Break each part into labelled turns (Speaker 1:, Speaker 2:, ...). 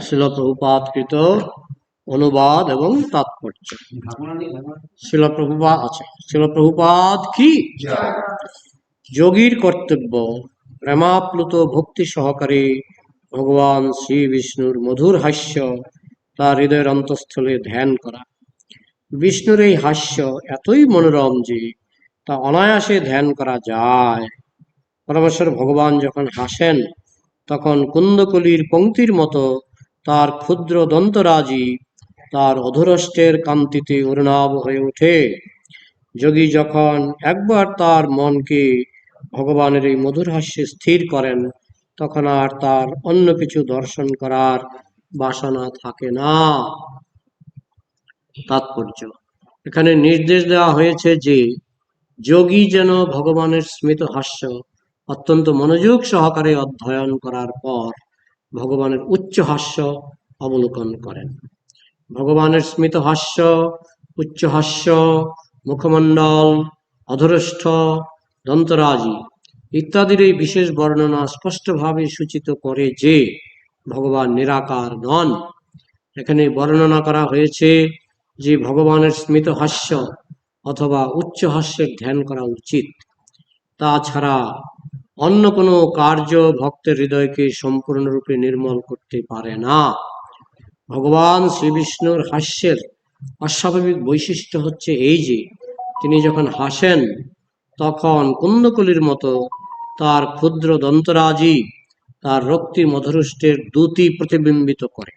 Speaker 1: শিলপ্রভুপাতকৃত অনুবাদ এবং তাৎপর্য। শিলপ্রভুপাত আছে শিলপ্রভুপাত কি? যোগীর কর্তব্য, প্রেমাপ্লুত ভক্তি সহকারে ভগবান শ্রী বিষ্ণুর মধুর হাস্য তার হৃদয়ের অন্তঃস্থলে ধ্যান করা। বিষ্ণুর এই হাস্য এতই মনোরম যে তা অনায়াসে ধ্যান করা যায়। পরমেশ্বর ভগবান যখন হাসেন, তখন কুন্দকলির পঙ্ক্তির মতো তার ক্ষুদ্র দন্তরাজি তার অধরষ্টের কান্তিতে অরুণাভ হয়ে ওঠে। যোগী যখন একবার তার মনকে ভগবানের এই মধুর হাস্যে স্থির করেন, তখন আর তার অন্য কিছু দর্শন করার বাসনা থাকে না। তাৎপর্য। এখানে নির্দেশ দেওয়া হয়েছে যে, যোগী যেন ভগবানের স্মিত হাস্য অত্যন্ত মনোযোগ সহকারে অধ্যয়ন করার পর ভগবানের উচ্চ হাস্য অবলোকন করেন। ভগবানের স্মিত হাস্য, উচ্চ হাস্য, মুখমণ্ডল অধরষ্ঠ দন্তরাজি ইত্যাদির এই বিশেষ বর্ণনা স্পষ্টভাবে সূচিত করে যে ভগবান নিরাকার নন। এখানে বর্ণনা করা হয়েছে যে ভগবানের স্মিত হাস্য অথবা উচ্চ হাস্যের ধ্যান করা উচিত। তাছাড়া অন্য কোনো কার্য ভক্তের হৃদয়কে সম্পূর্ণরূপে নির্মল করতে পারে না। ভগবান শ্রী বিষ্ণুর হাস্যের অস্বাভাবিক বৈশিষ্ট্য হচ্ছে এই যে, তিনি যখন হাসেন, তখন কুন্দকলির মতো তার ক্ষুদ্র দন্তরাজি তার রক্তি মধুরষ্টের দ্যুতি প্রতিবিম্বিত করে।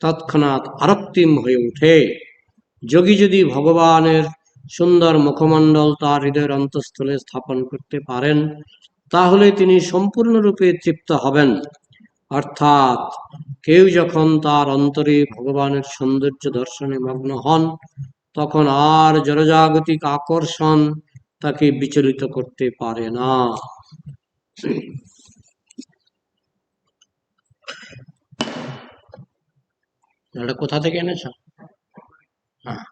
Speaker 1: তৎক্ষণাৎ আরক্তিম হয়ে ওঠে। যোগী যদি ভগবানের সুন্দর মুখমণ্ডল তার হৃদয়ের অন্তঃস্থলে স্থাপন করতে পারেন তাহলে তিনি সম্পূর্ণরূপে তৃপ্ত হবেন। অর্থাৎ কেউ যখন তার অন্তরে ভগবানের সৌন্দর্য দর্শনে মগ্ন হন, তখন আর জনজাগতিক আকর্ষণ তাকে বিচলিত করতে পারে না। কোথা থেকে এনেছ? হ্যাঁ।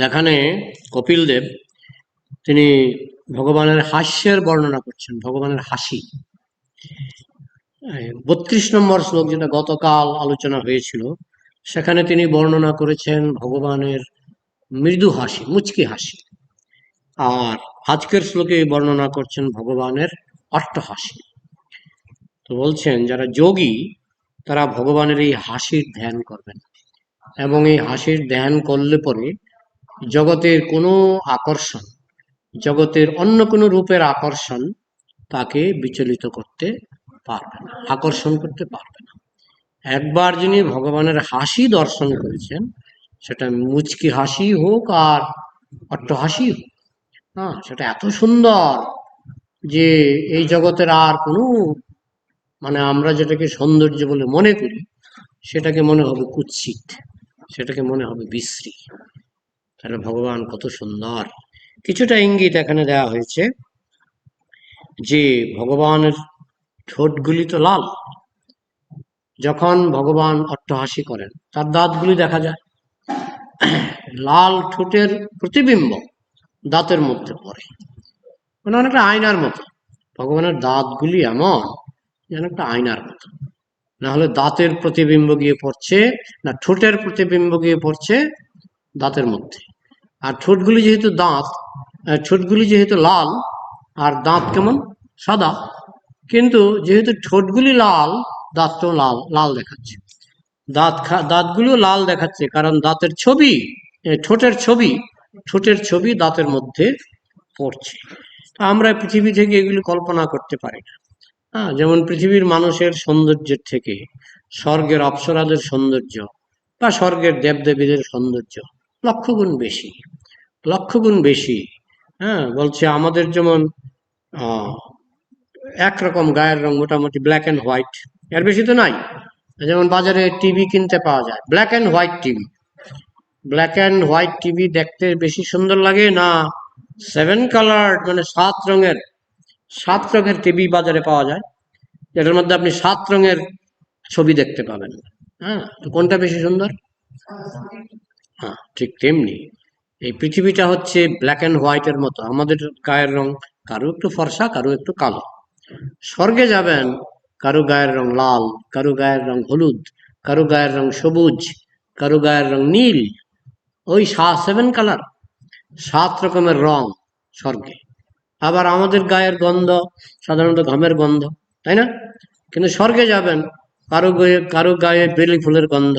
Speaker 1: এখানে কপিল দেব, তিনি ভগবানের হাস্যের বর্ণনা করছেন, ভগবানের হাসি। বত্রিশ নম্বর শ্লোক যেটা গতকাল আলোচনা হয়েছিল, সেখানে তিনি বর্ণনা করেছেন ভগবানের মৃদু হাসি, মুচকি হাসি। আর আজকের শ্লোকে বর্ণনা করছেন ভগবানের অট্টহাসি তো বলছেন, যারা যোগী, তারা ভগবানের এই হাসির ধ্যান করবেন। এবং এই হাসির ধ্যান করলে পরে জগতের কোনো আকর্ষণ, জগতের অন্য কোনো রূপের আকর্ষণ তাকে বিচলিত করতে পারবে না, আকর্ষণ করতে পারবে না। একবার যিনি ভগবানের হাসি দর্শন করেছেন, সেটা মুচকি হাসি হোক আর অট্ট হাসি হোক হ্যাঁ সেটা এত সুন্দর যে এই জগতের আর কোনো মানে আমরা যেটাকে সৌন্দর্য বলে মনে করি, সেটাকে মনে হবে কুৎসিত, সেটাকে মনে হবে বিশ্রী। তাহলে ভগবান, কত সুন্দর। কিছুটা ইঙ্গিত এখানে দেওয়া হয়েছে যে ভগবানের ঠোঁটগুলি তো লাল। যখন ভগবান অট্টহাসি করেন, তার দাঁতগুলি দেখা যায়। লাল ঠোঁটের প্রতিবিম্ব দাঁতের মধ্যে পড়ে। মানে অনেকটা আয়নার মতো। ভগবানের দাঁতগুলি এমন যেন একটা আয়নার মতো। না হলে দাঁতের প্রতিবিম্ব গিয়ে পড়ছে, না ঠোঁটের প্রতিবিম্ব গিয়ে পড়ছে দাঁতের মধ্যে। আর ঠোঁটগুলি যেহেতু দাঁত ঠোঁটগুলি যেহেতু লাল, আর দাঁত কেমন? সাদা। কিন্তু যেহেতু ঠোঁটগুলি লাল, দাঁতটাও লাল লাল দেখাচ্ছে। দাঁত দাঁতগুলো লাল দেখাচ্ছে, কারণ দাঁতের ছবি ঠোঁটের ছবি ঠোঁটের ছবি দাঁতের মধ্যে পড়ছে। আমরা পৃথিবী থেকে এগুলি কল্পনা করতে পারি না। হ্যাঁ যেমন পৃথিবীর মানুষের সৌন্দর্যের থেকে, স্বর্গের অপ্সরাদের সৌন্দর্য বা স্বর্গের দেবদেবীদের সৌন্দর্য। লক্ষ গুণ বেশি। লক্ষগুণ বেশি হ্যাঁ বলছে আমাদের যেমন একরকম গায়ের রং মোটামুটি ব্ল্যাক অ্যান্ড হোয়াইট এর বেশি তো নাই। যেমন বাজারে টিভি কিনতে পাওয়া যায় black and white TV black and white TV দেখতে বেশি সুন্দর লাগে না সেভেন কালার মানে সাত রঙের সাত রঙের টিভি বাজারে পাওয়া যায়। যেটার মধ্যে আপনি সাত রঙের ছবি দেখতে পাবেন। হ্যাঁ তো কোনটা বেশি সুন্দর? ঠিক তেমনি। এই পৃথিবীটা হচ্ছে ব্ল্যাক অ্যান্ড হোয়াইটের মতো। আমাদের গায়ের রং কারও একটু ফর্সা, কারও একটু কালো। স্বর্গে যাবেন, কারও গায়ের রং লাল, কারও গায়ের রং হলুদ, কারও গায়ের রং সবুজ, কারও গায়ের রং নীল। ওই সেভেন কালার সাত রকমের রং স্বর্গে। আবার আমাদের গায়ের গন্ধ, সাধারণত ঘামের গন্ধ, তাই না? কিন্তু স্বর্গে যাবেন, কারও গায়ে কারও গায়ে বেলি ফুলের গন্ধ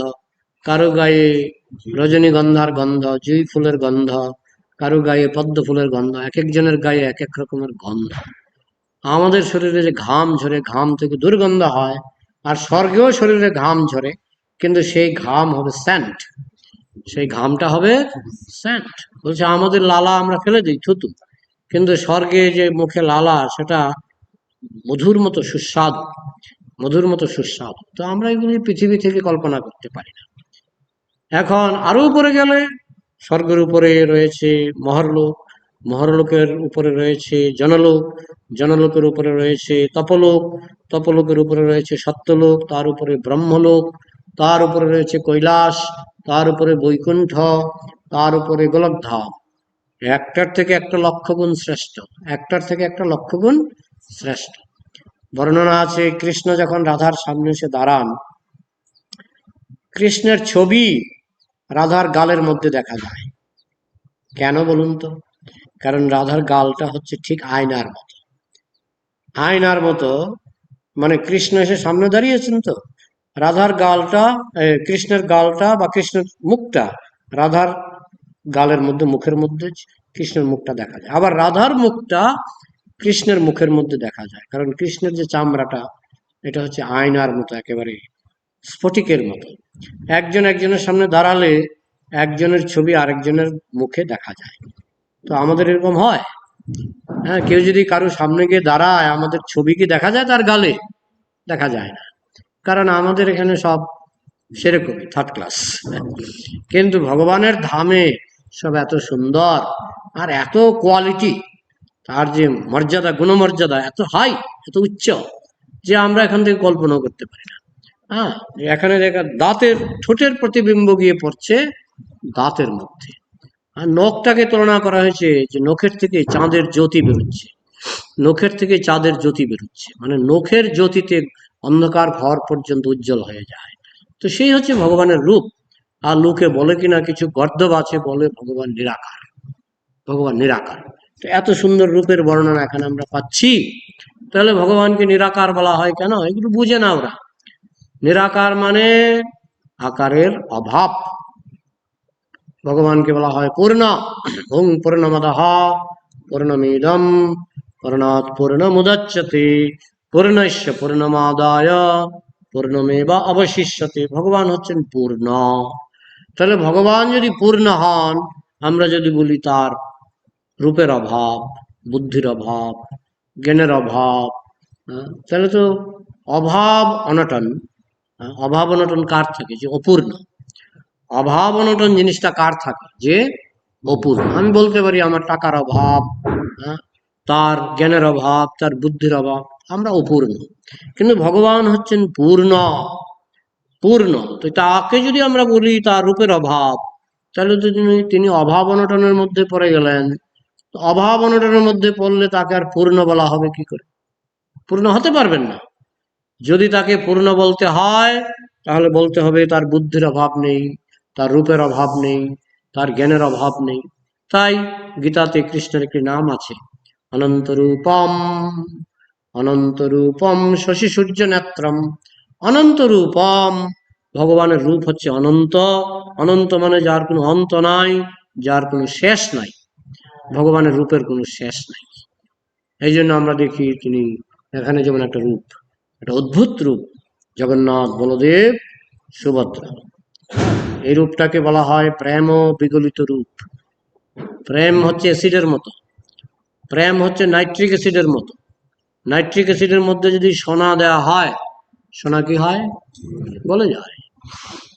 Speaker 1: কারও গায়ে রজনীগন্ধার গন্ধ জুই ফুলের গন্ধ কারও গায়ে পদ্ম ফুলের গন্ধ এক একজনের গায়ে এক এক রকমের গন্ধ। আমাদের শরীরে যে ঘাম ঝরে ঘাম থেকে দুর্গন্ধ হয় আর স্বর্গেও শরীরে ঘাম ঝরে কিন্তু সেই ঘাম হবে স্যান্ট। সেই ঘামটা হবে স্যান্ট। বলছে আমাদের লালা আমরা ফেলে দিই থুতু। কিন্তু স্বর্গে যে মুখে লালা সেটা মধুর মতো সুস্বাদু মধুর মতো সুস্বাদু। তো আমরা এগুলি পৃথিবী থেকে কল্পনা করতে পারি না। এখন আরও উপরে গেলে স্বর্গের উপরে রয়েছে মহরলোক, মহরলোকের উপরে রয়েছে জনলোক, জনলোকের উপরে রয়েছে তপলোক, তপলোকের উপরে রয়েছে সত্যলোক, তার উপরে ব্রহ্মলোক, তার উপরে রয়েছে কৈলাস, তার উপরে বৈকুণ্ঠ, তার উপরে গোলকধাম। একটার থেকে একটা লক্ষ গুণ শ্রেষ্ঠ, একটার থেকে একটা লক্ষ গুণ শ্রেষ্ঠ। বর্ণনা আছে, কৃষ্ণ যখন রাধার সামনে এসে দাঁড়ান, কৃষ্ণের ছবি রাধার গালের মধ্যে দেখা যায়। কেন বলুন তো? কারণ রাধার গালটা হচ্ছে ঠিক আয়নার মতো। আয়নার মতো মানে কৃষ্ণ এসে সামনে দাঁড়িয়েছেন তো। রাধার গালটা কৃষ্ণের গালটা বা কৃষ্ণের মুখটা রাধার গালের মধ্যে, মুখের মধ্যে কৃষ্ণের মুখটা দেখা যায়। আবার রাধার মুখটা কৃষ্ণের মুখের মধ্যে দেখা যায়। কারণ কৃষ্ণের যে চামড়াটা, এটা হচ্ছে আয়নার মতো একেবারে স্ফটিকের মতো। একজন একজনের সামনে দাঁড়ালে একজনের ছবি আরেকজনের মুখে দেখা যায়। তো আমাদের এরকম হয়। হ্যাঁ কেউ যদি কারও সামনে গিয়ে দাঁড়ায়, আমাদের ছবি কি দেখা যায় তার গালে? দেখা যায় না। কারণ আমাদের এখানে সব সেরকমই থার্ড ক্লাস কিন্তু ভগবানের ধামে সব এত সুন্দর আর এত কোয়ালিটি তার যে মর্যাদা, গুণমর্যাদা এত হাই এত উচ্চ, যে আমরা এখান থেকে কল্পনা করতে পারি না। হ্যাঁ এখানে দেখা দাঁতের, ঠোঁটের প্রতিবিম্ব গিয়ে পড়ছে দাঁতের মধ্যে। আর নখটাকে তুলনা করা হয়েছে যে নখের থেকে চাঁদের জ্যোতি বেরোচ্ছে। নখের থেকে চাঁদের জ্যোতি বেরোচ্ছে। মানে নখের জ্যোতিতে অন্ধকার ঘর পর্যন্ত উজ্জ্বল হয়ে যায়। তো সেই হচ্ছে ভগবানের রূপ। আর লোকে বলে কিনা, কিছু গর্দব আছে বলে ভগবান নিরাকার। ভগবান নিরাকার। তো এত সুন্দর রূপের বর্ণনা এখানে আমরা পাচ্ছি। তাহলে ভগবানকে নিরাকার বলা হয় কেন? এগুলো বুঝে না ওরা। নিরাকার মানে আকারের অভাব। ভগবানকে বলা হয় পূর্ণ। হুম পূর্ণমদহ, পূর্ণমিদম, পূর্ণাৎ পূর্ণমুদচ্যতে পূর্ণস্য পূর্ণমাদায়, পূর্ণমেবা অবশিষ্যতে। ভগবান হচ্ছেন পূর্ণ। তাহলে ভগবান যদি পূর্ণ হন, আমরা যদি বলি তার রূপের অভাব, বুদ্ধির অভাব, জ্ঞানের অভাব তাহলে তো অভাব অনটন। অভাব অনটন কার থাকে? যে অপূর্ণ। অভাব অনটন জিনিসটা কার থাকে? যে অপূর্ণ। আমি বলতে পারি আমার টাকার অভাব হ্যাঁ, তার জ্ঞানের অভাব তার বুদ্ধির অভাব আমরা অপূর্ণ। কিন্তু ভগবান হচ্ছেন পূর্ণ। পূর্ণ। তো তাকে যদি আমরা বলি তার রূপের অভাব তাহলে তো তিনি তিনি অভাব অনটনের মধ্যে পড়ে গেলেন। অভাব অনটনের মধ্যে পড়লে তাকে আর পূর্ণ বলা হবে কি করে? পূর্ণ হতে পারবেন না। যদি তাকে পূর্ণ বলতে হয়, তাহলে বলতে হবে তার বুদ্ধির অভাব নেই, তার রূপের অভাব নেই, তার জ্ঞানের অভাব নেই। তাই গীতাতে কৃষ্ণের একটি নাম আছে, অনন্তরূপম অনন্তরূপম শশী সূর্য নেত্রম, অনন্তরূপম। ভগবানের রূপ হচ্ছে অনন্ত অনন্ত মানে যার কোনো অন্ত নাই, যার কোনো শেষ নাই, ভগবানের রূপের কোনো শেষ নাই। এই জন্য আমরা দেখি তিনি এখানে যেমন একটা রূপ। একটা অদ্ভুত রূপ, জগন্নাথ বলদেব, সুভদ্রা। এই রূপটাকে বলা হয় প্রেম বিগলিত রূপ। প্রেম হচ্ছে অ্যাসিডের মতো। প্রেম হচ্ছে নাইট্রিক অ্যাসিডের মতো। নাইট্রিক অ্যাসিডের মধ্যে যদি সোনা দেওয়া হয়, সোনা কি হয়? বলে যায়।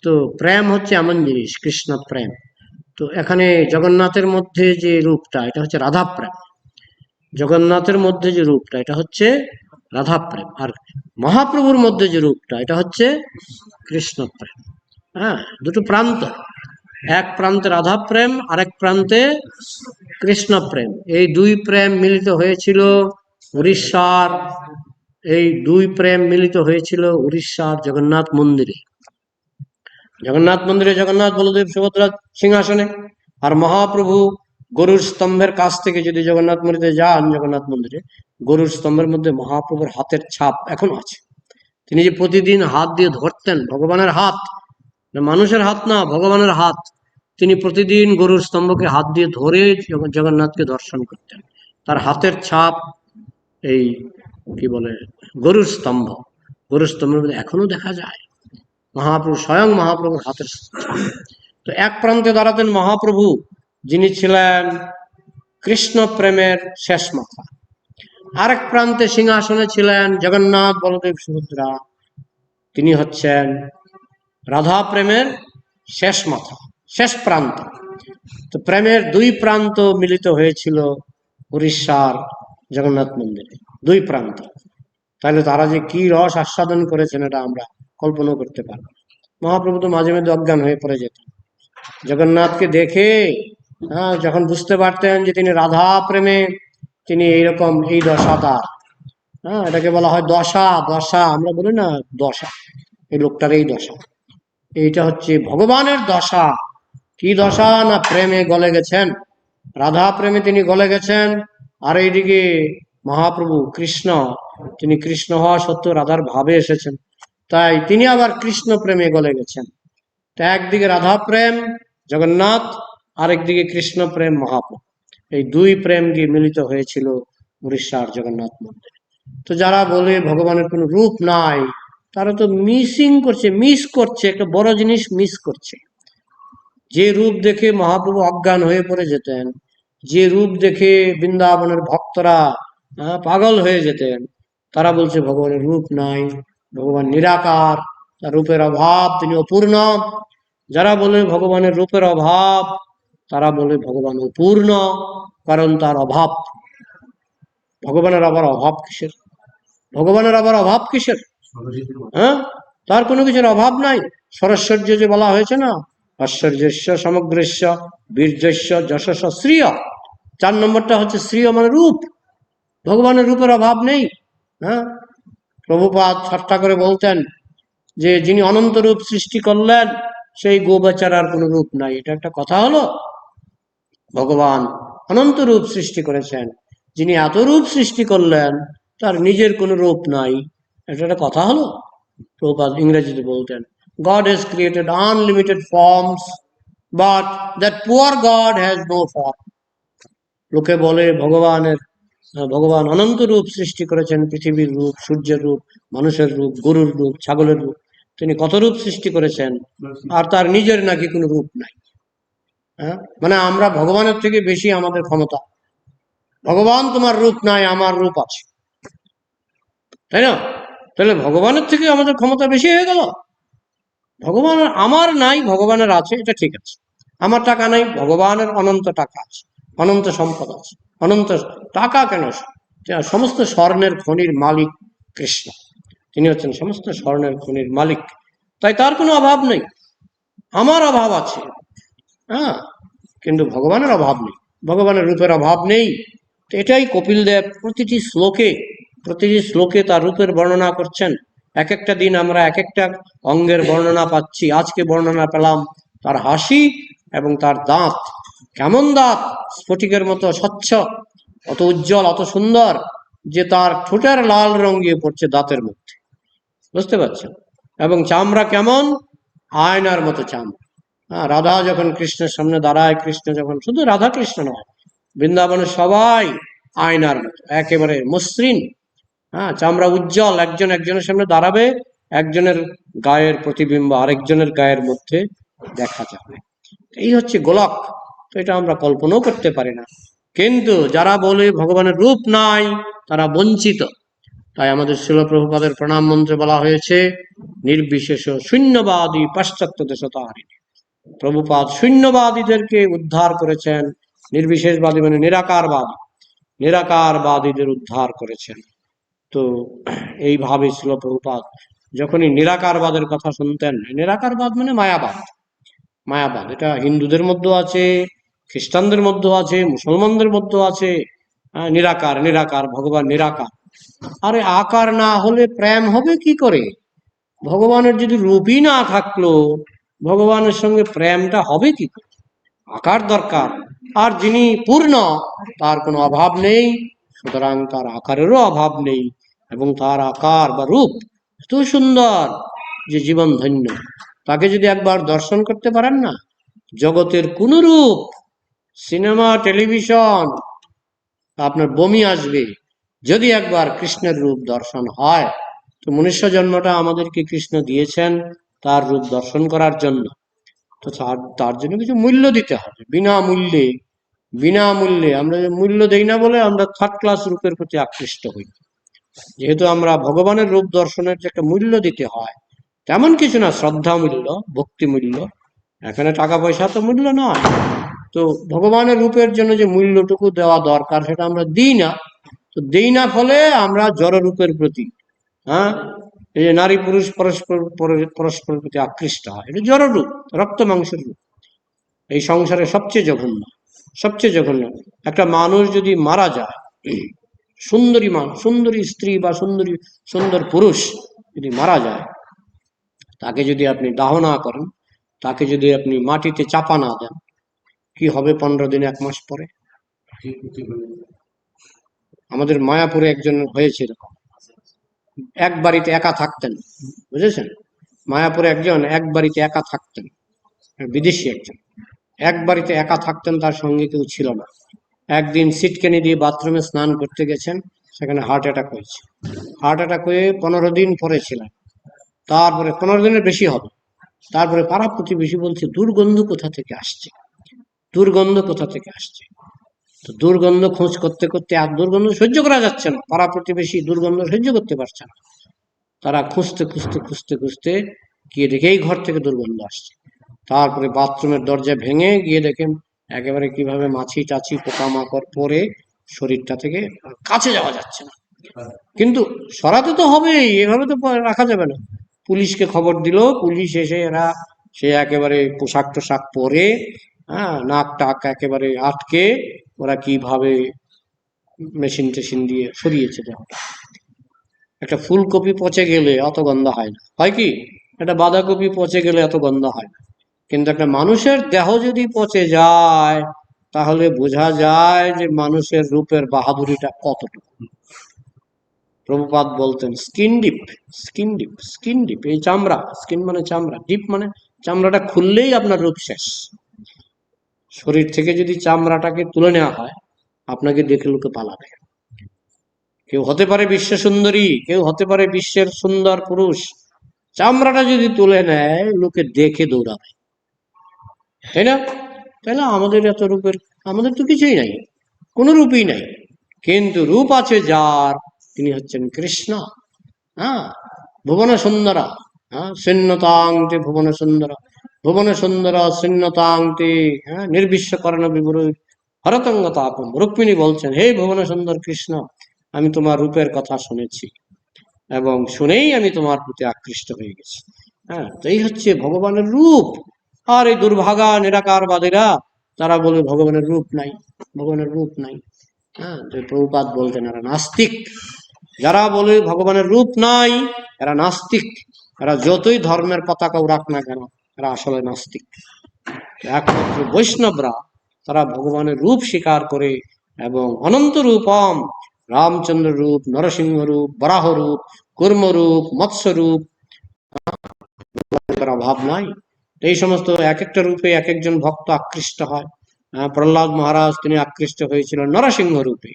Speaker 1: তো প্রেম হচ্ছে এমন জিনিস, কৃষ্ণ প্রেম। তো এখানে জগন্নাথের মধ্যে যে রূপটা, এটা হচ্ছে রাধা প্রেম জগন্নাথের মধ্যে যে রূপটা, এটা হচ্ছে রাধা প্রেম আর মহাপ্রভুর মধ্যে যে রূপটা, এটা হচ্ছে কৃষ্ণ প্রেম হ্যাঁ দুটো প্রান্ত। এক প্রান্তে রাধা প্রেম আরেক প্রান্তে কৃষ্ণ প্রেম এই দুই প্রেম মিলিত হয়েছিল উড়িষ্যার, এই দুই প্রেম মিলিত হয়েছিল উড়িষ্যার জগন্নাথ মন্দিরে। জগন্নাথ মন্দিরে জগন্নাথ বলদেব সুভদ্রা সিংহাসনে। আর মহাপ্রভু গরুর স্তম্ভের কাছ থেকে যদি জগন্নাথ মন্দিরে যান, জগন্নাথ মন্দিরে, গরুর স্তম্ভের মধ্যে মহাপ্রভুর হাতের ছাপ এখনও আছে। তিনি যে প্রতিদিন হাত দিয়ে ধরতেন, ভগবানের হাত মানুষের হাত না, ভগবানের হাত, তিনি প্রতিদিন গরুর স্তম্ভকে হাত দিয়ে ধরে জগন্নাথকে দর্শন করতেন। তার হাতের ছাপ, এই কি বলে, গরুর স্তম্ভ, গরুর স্তম্ভের মধ্যে এখনও দেখা যায়। মহাপ্রভু, স্বয়ং মহাপ্রভুর হাতের তো এক প্রান্তে দাঁড়াতেন মহাপ্রভু যিনি ছিলেন কৃষ্ণ প্রেমের শেষ মাথা। আরেক প্রান্তে সিংহাসনে ছিলেন জগন্নাথ বলদেব সুভদ্রা। তিনি হচ্ছেন রাধা প্রেমের শেষ মাথা, শেষ প্রান্ত। তো প্রেমের দুই প্রান্ত মিলিত হয়েছিল উড়িষ্যার জগন্নাথ মন্দিরে, দুই প্রান্ত। তাহলে তারা যে কি রস আস্বাদন করেছেন এটা আমরা কল্পনা করতে পারব মহাপ্রভু তো মাঝে মাঝে অজ্ঞান হয়ে পড়ে যেত জগন্নাথকে দেখে হ্যাঁ যখন বুঝতে পারতেন যে তিনি রাধা প্রেমে তিনি এইরকম এই দশা তার। হ্যাঁ এটাকে বলা হয় দশা দশা, আমরা বলি না দশা। এই লোকটার এই দশা। এইটা হচ্ছে ভগবানের দশা। কি দশা না প্রেমে গলে গেছেন? রাধা প্রেমে তিনি গলে গেছেন, আর এইদিকে মহাপ্রভু কৃষ্ণ, তিনি কৃষ্ণ হওয়া সত্ত্বেও রাধার ভাবে এসেছেন। তাই তিনি আবার কৃষ্ণ প্রেমে গলে গেছেন। তা একদিকে রাধা প্রেম জগন্নাথ আরেকদিকে কৃষ্ণ প্রেম মহাপ্রভু। এই দুই প্রেম গিয়ে মিলিত হয়েছিল উড়িষ্যার জগন্নাথ মন্দিরে। তো যারা বলে ভগবানের কোনো রূপ নাই, তারা তো মিসিং করছে, মিস করছে, একটা বড় জিনিস মিস করছে। যে রূপ দেখে মহাপ্রভু অজ্ঞান হয়ে পড়ে যেতেন, যে রূপ দেখে বৃন্দাবনের ভক্তরা পাগল হয়ে যেতেন, তারা বলছে ভগবানের রূপ নাই, ভগবান নিরাকার, তার রূপের অভাব, তিনি অপূর্ণ। যারা বলে ভগবানের রূপের অভাব তারা বলে ভগবান অপূর্ণ, কারণ তার অভাব। ভগবানের আবার অভাব কিসের? ভগবানের আবার অভাব কিসের? হ্যাঁ? তার কোনো কিছুর অভাব নাই। সরস্বর্য যে বলা হয়েছে না ঐশ্বর্যস্য সমগ্রস্য, বীর্যস্য, যশস্য, শ্রিয়। চার নম্বরটা হচ্ছে শ্রিয় মানে রূপ। ভগবানের রূপের অভাব নেই। হ্যাঁ? প্রভুপাত ঠাট্টা করে বলতেন যে, যিনি অনন্ত রূপ সৃষ্টি করলেন, সেই গোবেচারার কোনো রূপ নাই। এটা একটা কথা হলো। ভগবান অনন্ত রূপ সৃষ্টি করেছেন। যিনি এত রূপ সৃষ্টি করলেন তার নিজের কোনো রূপ নাই। এটা একটা কথা হলো? প্রভুপাদ ইংরেজিতে বলতেন God has created unlimited forms, but that poor God has no form. লোকে বলে ভগবানের ভগবান অনন্ত রূপ সৃষ্টি করেছেন পৃথিবীর রূপ সূর্যের রূপ মানুষের রূপ গরুর রূপ ছাগলের রূপ। তিনি কত রূপ সৃষ্টি করেছেন? আর তার নিজের নাকি কোনো রূপ নাই? হ্যাঁ? মানে আমরা ভগবানের থেকে বেশি আমাদের ক্ষমতা। ভগবান তোমার রূপ নাই, আমার রূপ আছে। তাই না? তাহলে ভগবানের থেকে আমাদের ক্ষমতা বেশি হয়ে গেল? ভগবানের আমার নাই, ভগবানের আছে, এটা ঠিক আছে। আমার টাকা নাই, ভগবানের অনন্ত টাকা আছে, অনন্ত সম্পদ আছে। অনন্ত টাকা কেন সমস্ত স্বর্ণের খনির মালিক কৃষ্ণ। তিনি হচ্ছেন সমস্ত স্বর্ণের খনির মালিক। তাই তার কোনো অভাব নেই। আমার অভাব আছে। হ্যাঁ কিন্তু ভগবানের অভাব নেই। ভগবানের রূপের অভাব নেই। তো এটাই কপিল দেব প্রতিটি শ্লোকে প্রতিটি শ্লোকে তার রূপের বর্ণনা করছেন। এক একটা দিন আমরা এক একটা অঙ্গের বর্ণনা পাচ্ছি, আজকে বর্ণনা পেলাম তার হাসি এবং তার দাঁত। কেমন দাঁত? স্ফটিকের মতো স্বচ্ছ, অত উজ্জ্বল, অত সুন্দর, যে তার ঠোঁটের লাল রং গিয়ে পড়ছে দাঁতের মধ্যে। বুঝতে পারছেন? এবং চামড়া কেমন? আয়নার মতো চামড়া। হ্যাঁ রাধা যখন কৃষ্ণের সামনে দাঁড়ায়, কৃষ্ণ যখন, শুধু রাধা কৃষ্ণ নয় বৃন্দাবনে সবাই আয়নার মতো, একেবারে মসৃণ হ্যাঁ চামড়া উজ্জ্বল, একজন একজনের সামনে দাঁড়াবে, একজনের গায়ের প্রতিবিম্ব আরেকজনের গায়ের মধ্যে দেখা যাবে। এই হচ্ছে গোলক, তো এটা আমরা কল্পনাও করতে পারি না। কিন্তু যারা বলে ভগবানের রূপ নাই, তারা বঞ্চিত। তাই আমাদের শিলপ্রভুপাদের প্রণাম মন্ত্রে বলা হয়েছে, নির্বিশেষ শূন্যবাদী পাশ্চাত্য দেশতারিণী। প্রভুপাদ শূন্যবাদীদেরকে উদ্ধার করেছেন নির্বিশেষবাদী মানে নিরাকারবাদী নিরাকারবাদীদের উদ্ধার করেছেন। তো এইভাবে ছিল প্রভুপাদ। যখনই নিরাকারবাদের কথা শুনতেন নিরাকারবাদ মানে মায়াবাদ। মায়াবাদ এটা হিন্দুদের মধ্যে আছে খ্রিস্টানদের মধ্যেও আছে মুসলমানদের মধ্যেও আছে। হ্যাঁ, নিরাকার নিরাকার ভগবান নিরাকার। আরে আকার না হলে প্রেম হবে কি করে? ভগবানের যদি রূপই না থাকল ভগবানের সঙ্গে প্রেমটা হবে কি করে? আকার দরকার। আর যিনি পূর্ণ, তার কোনো অভাব নেই। সুতরাং তার আকারেরও অভাব নেই এবং তার আকার বা রূপ এত সুন্দর যে জীবন ধন্য। তাকে যদি একবার দর্শন করতে পারেন না, জগতের কোন রূপ সিনেমা, টেলিভিশন, আপনার বমি আসবে। যদি একবার কৃষ্ণের রূপ দর্শন হয়, তো মনুষ্য জন্মটা আমাদেরকে কৃষ্ণ দিয়েছেন। তার রূপ দর্শন করার জন্য। তো তার তার জন্য কিছু মূল্য দিতে হবে। বিনামূল্যে বিনামূল্যে আমরা মূল্য দেই না বলে আমরা থার্ড ক্লাস রূপের প্রতি আকৃষ্ট হই। যেহেতু আমরা ভগবানের রূপ দর্শনের যে একটা মূল্য দিতে হয়, তেমন কিছু না, শ্রদ্ধা মূল্য, ভক্তি মূল্য। এখানে টাকা পয়সা তো মূল্য নয়। তো ভগবানের রূপের জন্য যে মূল্যটুকু দেওয়া দরকার সেটা আমরা দিই না। তো দিই না ফলে আমরা জড় রূপের প্রতি হ্যাঁ এই যে নারী পুরুষ পরস্পর পরস্পরের প্রতি আকৃষ্ট হয়, এটা জড় রূপ রক্ত মাংসের রূপ। এই সংসারে সবচেয়ে জঘন্য সবচেয়ে জঘন্য। একটা মানুষ যদি মারা যায়, সুন্দরী মান সুন্দরী স্ত্রী বা সুন্দরী, সুন্দর পুরুষ যদি মারা যায়, তাকে যদি আপনি দাহ না করেন, তাকে যদি আপনি মাটিতে চাপা না দেন, কি হবে পনেরো দিন, এক মাস পরে? আমাদের মায়াপুরে একজন হয়েছে এরকম। এক বাড়িতে একা থাকতেন। বুঝেছেন? মায়াপুরে একজন এক বাড়িতে একা থাকতেন, বিদেশি একজন। এক বাড়িতে একা থাকতেন, তার সঙ্গে কেউ ছিল না। একদিন সিটকেনি দিয়ে বাথরুমে স্নান করতে গেছেন, সেখানে হার্ট অ্যাটাক হয়েছে। হার্ট অ্যাটাক হয়ে পনেরো দিন পরে ছিলেন। তারপরে পনেরো দিনের বেশি হবে। তারপরে পাড়া প্রতিবেশী বলছে, দুর্গন্ধ কোথা থেকে আসছে? দুর্গন্ধ কোথা থেকে আসছে? তো দুর্গন্ধ খোঁজ করতে করতে আর দুর্গন্ধ সহ্য করা যাচ্ছে না। পাড়া প্রতিবেশী দুর্গন্ধ সহ্য করতে পারছে না। তারা খুঁজতে খুঁজতে খুঁজতে খুঁজতে গিয়ে দেখে এই ঘর থেকে দুর্গন্ধ আসছে। তারপরে বাথরুমের দরজা ভেঙে গিয়ে দেখেন একেবারে কীভাবে মাছি টাছি পোকামাকড় পরে শরীরটা থেকে কাছে যাওয়া যাচ্ছে না। কিন্তু সরাতে তো হবেই এভাবে তো রাখা যাবে না। পুলিশকে খবর দিল পুলিশ এসে এরা সে একেবারে পোশাক টোশাক পরে হ্যাঁ নাক টাক একেবারে আটকে ওরা কীভাবে মেশিন টেশিন দিয়ে সরিয়েছে দেহটা একটা ফুলকপি পচে গেলে অত গন্ধ হয় না। হয় কি? একটা বাঁধাকপি পচে গেলে এত গন্ধ হয় না। কিন্তু একটা মানুষের দেহ যদি পচে যায়, তাহলে বোঝা যায় যে মানুষের রূপের বাহাদুরিটা কতটুকু। প্রভুপাদ বলতেন skin deep skin deep skin deep এই চামড়া স্কিন মানে চামড়া ডিপ মানে চামড়াটা খুললেই আপনার রূপ শেষ। শরীর থেকে যদি চামড়াটাকে তুলে নেওয়া হয়, আপনাকে দেখে লোকে পালাবে। কেউ হতে পারে বিশ্ব সুন্দরী, কেউ হতে পারে বিশ্বের সুন্দর পুরুষ। চামড়াটা যদি তুলে নেয়, লোকে দেখে দৌড়াবে। তাই না? তাই না আমাদের এত রূপের, আমাদের তো কিছুই নাই। কোনো রূপই নাই। কিন্তু রূপ আছে যার, তিনি হচ্ছেন কৃষ্ণ। হ্যাঁ? ভুবন সুন্দরা হ্যাঁ? শূন্যতাংতে ভুবন সুন্দরা ভুবন সুন্দর শূন্যতাংতে হ্যাঁ নির্বিশ্বকরণ বিবর হরতঙ্গ তাপম রুক্মিণী বলছেন, হে ভুবন সুন্দর কৃষ্ণ, আমি তোমার রূপের কথা শুনেছি এবং শুনেই আমি তোমার প্রতি আকৃষ্ট হয়ে গেছি। হ্যাঁ তো এই হচ্ছে ভগবানের রূপ। আর এই দুর্ভাগা, নিরাকারবাদীরা, তারা বলে ভগবানের রূপ নাই, ভগবানের রূপ নাই। হ্যাঁ প্রভুপাত বলতেন এরা নাস্তিক। যারা বলে ভগবানের রূপ নাই, এরা নাস্তিক। এরা যতই ধর্মের পতাকা উড়াক না কেন এরা আসলে নাস্তিক। একমাত্র বৈষ্ণবরা তারা ভগবানের রূপ স্বীকার করে এবং অনন্ত রূপম রামচন্দ্র রূপ নরসিংহ রূপ বরাহ রূপ কুর্ম রূপ মৎস্য রূপ। তার অভাব নাই। এই সমস্ত এক একটা রূপে এক একজন ভক্ত আকৃষ্ট হয়। আহ, প্রহ্লাদ মহারাজ তিনি আকৃষ্ট হয়েছিলেন নরসিংহ রূপে।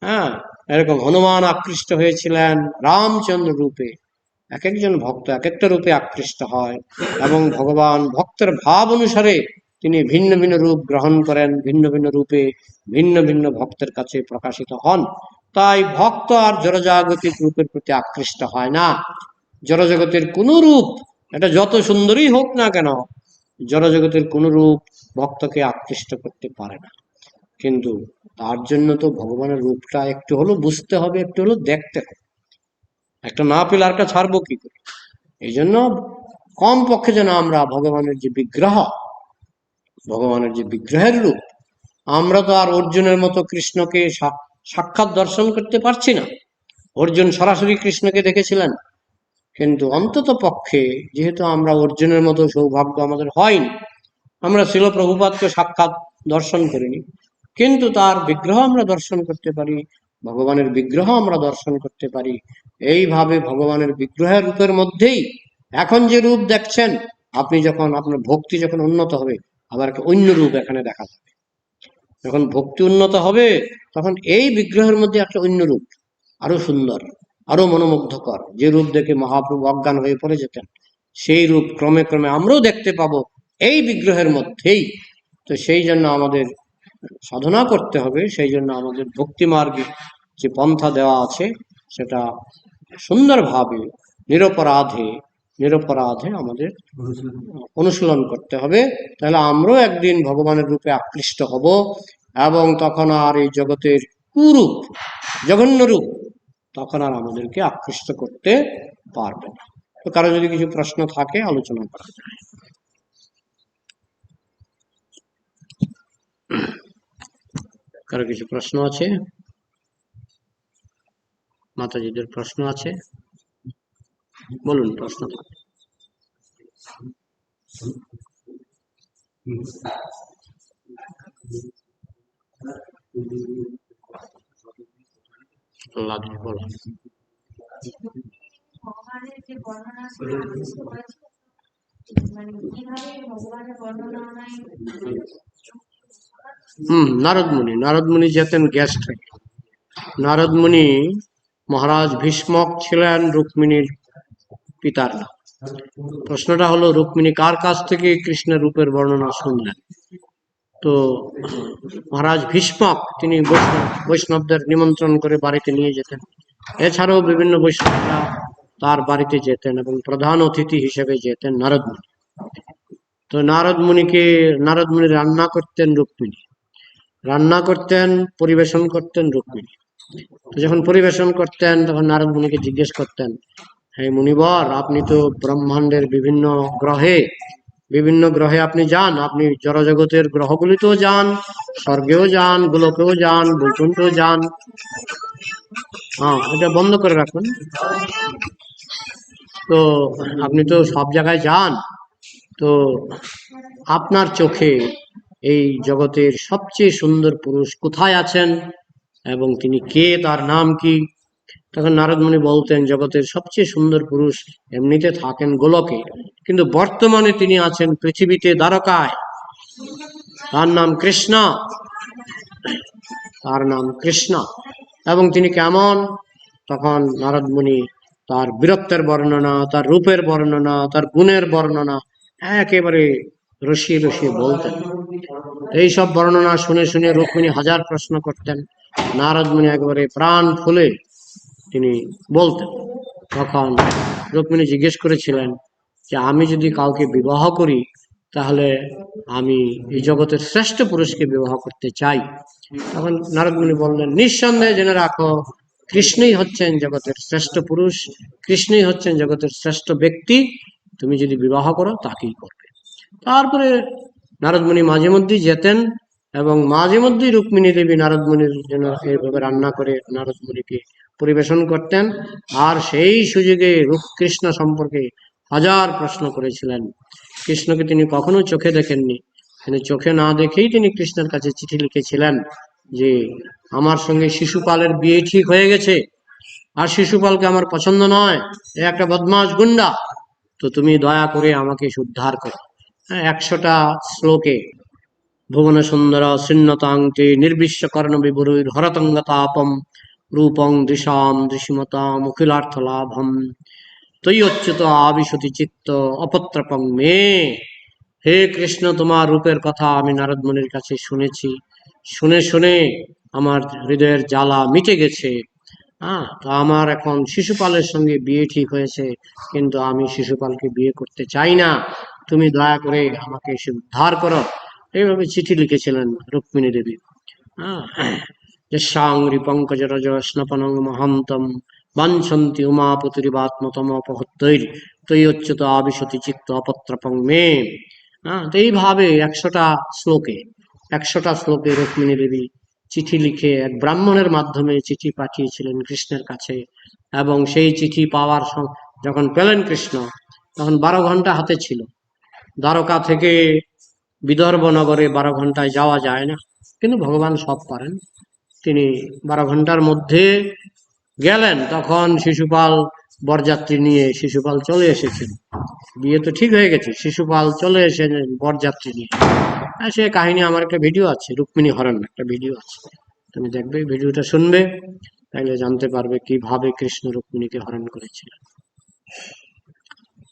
Speaker 1: হ্যাঁ এরকম হনুমান আকৃষ্ট হয়েছিলেন রামচন্দ্র রূপে। এক একজন ভক্ত এক একটা রূপে আকৃষ্ট হয় এবং ভগবান ভক্তের ভাব অনুসারে তিনি ভিন্ন ভিন্ন রূপ গ্রহণ করেন, ভিন্ন ভিন্ন রূপে ভিন্ন ভিন্ন ভক্তের কাছে প্রকাশিত হন। তাই ভক্ত আর জড়জাগতিক রূপের প্রতি আকৃষ্ট হয় না। জড়জগতের কোন রূপ এটা যত সুন্দরই হোক না কেন, জড়জগতের কোন রূপ ভক্তকে আকৃষ্ট করতে পারে না। কিন্তু তার জন্য তো ভগবানের রূপটা একটু হলো বুঝতে হবে, একটু হলো দেখতে হবে। একটা না পেলে আরেকটা ছাড়বো কি করে? এই জন্য কম পক্ষে যেন আমরা ভগবানের যে বিগ্রহ, ভগবানের যে বিগ্রহের রূপ, আমরা তো আর অর্জুনের মতো কৃষ্ণকে সাক্ষাৎ দর্শন করতে পারছি না। অর্জুন সরাসরি কৃষ্ণকে দেখেছিলেন। কিন্তু অন্তত পক্ষে যেহেতু আমরা অর্জুনের মতো সৌভাগ্য আমাদের হয়নি, আমরা শিল প্রভুপাতকে সাক্ষাৎ দর্শন করিনি, কিন্তু তার বিগ্রহ আমরা দর্শন করতে পারি ভগবানের বিগ্রহ আমরা দর্শন করতে পারি। এইভাবে ভগবানের বিগ্রহের রূপের মধ্যেই এখন যে রূপ দেখছেন, আপনি যখন আপনার ভক্তি যখন উন্নত হবে, আবার একটা অন্য রূপ এখানে দেখা যাবে। যখন ভক্তি উন্নত হবে, তখন এই বিগ্রহের মধ্যে একটা অন্য রূপ, আরও সুন্দর, আরও মনোমুগ্ধকর। যে রূপ দেখে মহাপ্রভু অজ্ঞান হয়ে পড়ে যেতেন, সেই রূপ ক্রমে ক্রমে আমরাও দেখতে পাবো, এই বিগ্রহের মধ্যেই। তো সেই জন্য আমাদের সাধনা করতে হবে, সেই জন্য আমাদের ভক্তি মার্গে যে পন্থা দেওয়া আছে, সেটা সুন্দরভাবে, নিরপরাধে নিরপরাধে আমাদের অনুশীলন করতে হবে। তাহলে আমরাও একদিন ভগবানের রূপে আকৃষ্ট হব এবং তখন আর এই জগতের কুরূপ, জঘন্য রূপ, তখন আর আমাদেরকে আকৃষ্ট করতে পারবে না। তো কারও যদি কিছু প্রশ্ন থাকে, আলোচনা করা। যায় কারও কিছু প্রশ্ন আছে? মাতাজিদের প্রশ্ন আছে? বলুন প্রশ্ন। থাকে। লাগে বলো।
Speaker 2: ভগবানের যে বর্ণনা ছিল বুঝতে পারছি। মানে কীভাবে ভগবানের বর্ণনা
Speaker 1: হুম নারদ মুনি নারদ মুনি যেতেন গেস্ট হয়ে। নারদ মুনি মহারাজ ভীষ্মক ছিলেন রুক্মিণীর পিতার। নাম প্রশ্নটা হলো, রুক্মিণী কার কাছ থেকে কৃষ্ণের রূপের বর্ণনা শুনলেন? তো মহারাজ ভীষ্মক, তিনি বৈষ্ণব, বৈষ্ণবদের নিমন্ত্রণ করে বাড়িতে নিয়ে যেতেন। এছাড়াও বিভিন্ন বৈষ্ণবরা তার বাড়িতে যেতেন এবং প্রধান অতিথি হিসেবে যেতেন নারদ মুনি তো নারদ মুনিকে, নারদ মুনি রান্না করতেন রুক্মিণী। রান্না করতেন, পরিবেশন করতেন রুক্মিণী। তো যখন পরিবেশন করতেন, তখন নারদ মুনিকে জিজ্ঞেস করতেন, হে মুনিবর, আপনি তো ব্রহ্মাণ্ডের বিভিন্ন গ্রহে বিভিন্ন গ্রহে আপনি যান, আপনি জড়জগতের গ্রহগুলিতেও যান, স্বর্গেও যান, গোলকেও যান, বৈকুণ্ঠেও যান। হ্যাঁ এটা বন্ধ করে রাখুন। তো আপনি তো সব জায়গায় যান তো আপনার চোখে এই জগতের সবচেয়ে সুন্দর পুরুষ কোথায় আছেন এবং তিনি কে, তার নাম কি? তখন নারদমণি বলতেন, জগতের সবচেয়ে সুন্দর পুরুষ এমনিতে থাকেন গোলকে, কিন্তু বর্তমানে তিনি আছেন পৃথিবীতে দ্বারকায়। তার নাম কৃষ্ণ। তার নাম কৃষ্ণ। এবং তিনি কেমন? তখন নারদমণি তার বীরত্বের বর্ণনা, তার রূপের বর্ণনা, তার গুণের বর্ণনা একেবারে রসিয়ে রসিয়ে বলতেন। এই সব বর্ণনা শুনে শুনে রুক্মিণী হাজার প্রশ্ন করতেন। নারদমণি একেবারে প্রাণ খুলে তিনি বলতেন। তখন রুক্মিণী জিজ্ঞেস করেছিলেন যে, আমি যদি কাউকে বিবাহ করি, তাহলে আমি এই জগতের শ্রেষ্ঠ পুরুষকে বিবাহ করতে চাই? তখন নারদমণি বললেন, নিঃসন্দেহে জেনে রাখো, কৃষ্ণই হচ্ছেন জগতের শ্রেষ্ঠ পুরুষ, কৃষ্ণই হচ্ছেন জগতের শ্রেষ্ঠ ব্যক্তি তুমি যদি বিবাহ করো, তাকেই করবে। তারপরে নারদমণি মাঝে মধ্যেই যেতেন এবং মাঝে মধ্যেই রুক্মিণী দেবী নারদমণির জন্য এইভাবে রান্না করে নারদমণিকে পরিবেশন করতেন। আর সেই সুযোগে কৃষ্ণ সম্পর্কে হাজার প্রশ্ন করেছিলেন। কৃষ্ণকে তিনি কখনো চোখে দেখেননি। তিনি চোখে না দেখেই তিনি কৃষ্ণের কাছে চিঠি লিখেছিলেন যে, আমার সঙ্গে শিশুপালের বিয়ে ঠিক হয়ে গেছে। আর শিশুপালকে আমার পছন্দ নয়। এ একটা বদমাস গুন্ডা। তো তুমি দয়া করে আমাকে উদ্ধার করো। হ্যাঁ, একশোটা শ্লোকে ভুবন সুন্দর শূন্যতাঙ্কে নির্বিশ্ব কর্ণ বিবরুর হরতঙ্গতাপম রূপং দৃশাম দৃশিমতাম অখিলার্থ লাভম তৈয়চ্যুত আবিশতি চিত্ত অপত্রপং মে। হে কৃষ্ণ তোমার রূপের কথা আমি নারদ মুনির কাছে শুনেছি। শুনে শুনে আমার হৃদয়ের জ্বালা মিটে গেছে। হ্যাঁ তো আমার এখন শিশুপালের সঙ্গে বিয়ে ঠিক হয়েছে, কিন্তু আমি শিশুপালকে বিয়ে করতে চাই না। তুমি দয়া করে আমাকে এসে উদ্ধার করো। এইভাবে চিঠি লিখেছিলেন রুক্মিণী দেবী। হ্যাঁ যশাংরি পঙ্কজ রজ স্নপনং মহান্তম বাঞ্ছন্তি উমাপতিরিবাত্মতম অপহত্যৈর তৈচ্যুত আবিশতি চিত্ত অপত্রপং মে। হ্যাঁ তো এইভাবে একশোটা শ্লোকে একশোটা শ্লোকে রুক্মিণী দেবী চিঠি লিখে এক ব্রাহ্মণের মাধ্যমে চিঠি পাঠিয়েছিলেন কৃষ্ণের কাছে। এবং সেই চিঠি পাওয়ার যখন পেলেন কৃষ্ণ, তখন বারো ঘণ্টা হাতে ছিল। দ্বারকা থেকে বিদর্ভ নগরে বারো ঘন্টায় যাওয়া যায় না। কিন্তু ভগবান সব পারেন তিনি বারো ঘণ্টার মধ্যে গেলেন। তখন শিশুপাল বরযাত্রী নিয়ে শিশুপাল চলে এসেছেন বিয়ে তো ঠিক হয়ে গেছে। শিশুপাল চলে এসেছেন বরযাত্রী নিয়ে। আর সে কাহিনী আমার একটা ভিডিও আছে, রুক্মিণী হরণ একটা ভিডিও আছে। তুমি দেখবে ভিডিওটা শুনবে তাহলে জানতে পারবে কীভাবে কৃষ্ণ রুক্মিণীকে হরণ করেছিলেন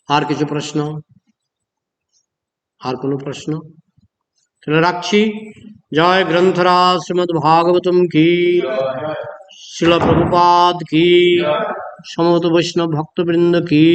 Speaker 1: আর কিছু প্রশ্ন? আর কোনো প্রশ্ন? তাহলে রাখছি। জয় গ্রন্থরাজ শ্রীমদ ভাগবতম কি। শিল প্রভুপাদ কি। সমত বৈষ্ণব ভক্তবৃন্দ কি।